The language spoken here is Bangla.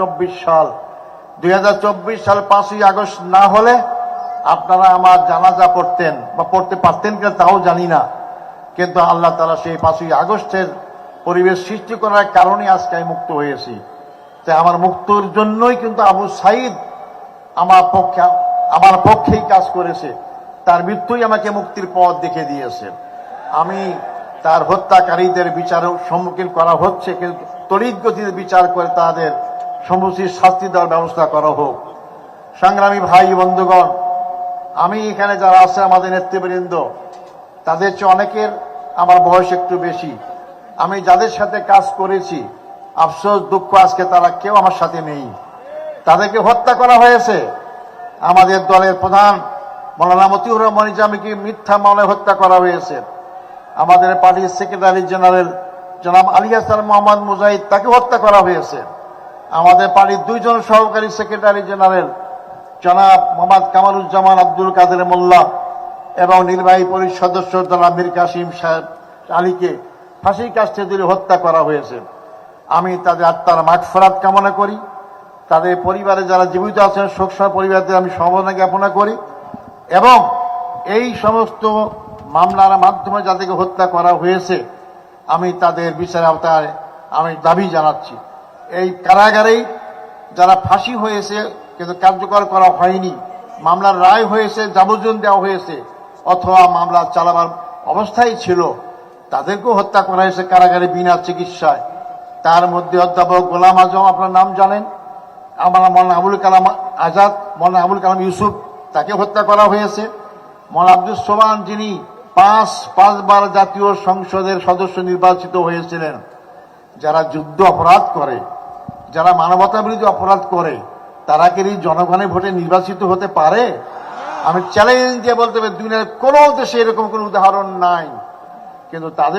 চব্বিশ সাল। দুই হাজার চব্বিশ সাল পাঁচই আগস্ট না হলে আপনারা আমার জানাজা পড়তেন বা পড়তে পারতেন কিনা তাও জানি না। কিন্তু আল্লাহ তালা সেই পাঁচই আগস্টের পরিবেশ সৃষ্টি করার কারণে আজকে আমি মুক্ত হয়েছি। তাই আমার মুক্তর জন্যই কিন্তু আবু সাইদ আমার পক্ষে, আমার পক্ষেই কাজ করেছে। তার মৃত্যুই আমাকে মুক্তির পথ দেখে দিয়েছে। আমি তার হত্যাকারীদের বিচারের সম্মুখীন করা হচ্ছে, কিন্তু তড়িৎ গতিতে বিচার করে তাদের সমুচিত শাস্তি দেওয়ার ব্যবস্থা করা হোক। সংগ্রামী ভাই, বন্ধুগণ, আমি এখানে যারা আছে আমাদের নেতৃবৃন্দ, তাদের চেয়ে অনেকের আমার বয়স একটু বেশি। আমি যাদের সাথে কাজ করেছি, আফসোস, দুঃখ আজকে তারা কেউ আমার সাথে নেই। তাদেরকে হত্যা করা হয়েছে। আমাদের দলের প্রধান মৌলানা মতিউর রহমান ইজামিকে মিথ্যা মামলায় হত্যা করা হয়েছে? আমাদের পার্টির সেক্রেটারি জেনারেল জনাব আলী হাসান মোহাম্মদ মুজাহিদ তাকে হত্যা করা হয়েছে। আমাদের পার্টির দুইজন সহকারী সেক্রেটারি জেনারেল, জনাব মোহাম্মদ কামারুজ্জামান আব্দুল কাদের মোল্লা এবং নির্বাহী পরিষদ সদস্য জনাব মীর কাসিম সাহেব আলীকে ফাঁসির কাছে দিলে হত্যা করা হয়েছে। আমি তাদের আত্মার মাঠফরাত কামনা করি। তাদের পরিবারে যারা জীবিত আছেন, শোকসহ পরিবারদের আমি সমবেদনা জ্ঞাপনা করি এবং এই সমস্ত মামলার মাধ্যমে যাদেরকে হত্যা করা হয়েছে, আমি তাদের বিচার আওতায় আমি দাবি জানাচ্ছি। এই কারাগারেই যারা ফাঁসি হয়েছে, কিন্তু কার্যকর করা হয়নি, মামলার রায় হয়েছে, যাবজ্জীবন দেওয়া হয়েছে, অথবা মামলা চালাবার অবস্থায় ছিল, তাদেরকেও হত্যা করা হয়েছে কারাগারে বিনা চিকিৎসায়। তার মধ্যে অধ্যাপক গোলাম আজম, আপনার নাম জানেন? আমার মৌলানা আবুল কালাম আজাদ, মৌলানা আবুল কালাম ইউসুফ তাকে হত্যা করা হয়েছে। মৌলানা আব্দুল সোমান, যিনি পাঁচ, পাঁচবার জাতীয় সংসদের সদস্য নির্বাচিত হয়েছিলেন, যারা যুদ্ধ অপরাধ করে যারা মানবতা বিরোধী অপরাধ করে, তারা কি জনগণের ভোটে নির্বাচিত হতে পারে? আমি চ্যালেঞ্জ দিয়ে বলতে পারি দুনিয়ার কোনো দেশে এরকম কোনো উদাহরণ নাই। কিন্তু তাদের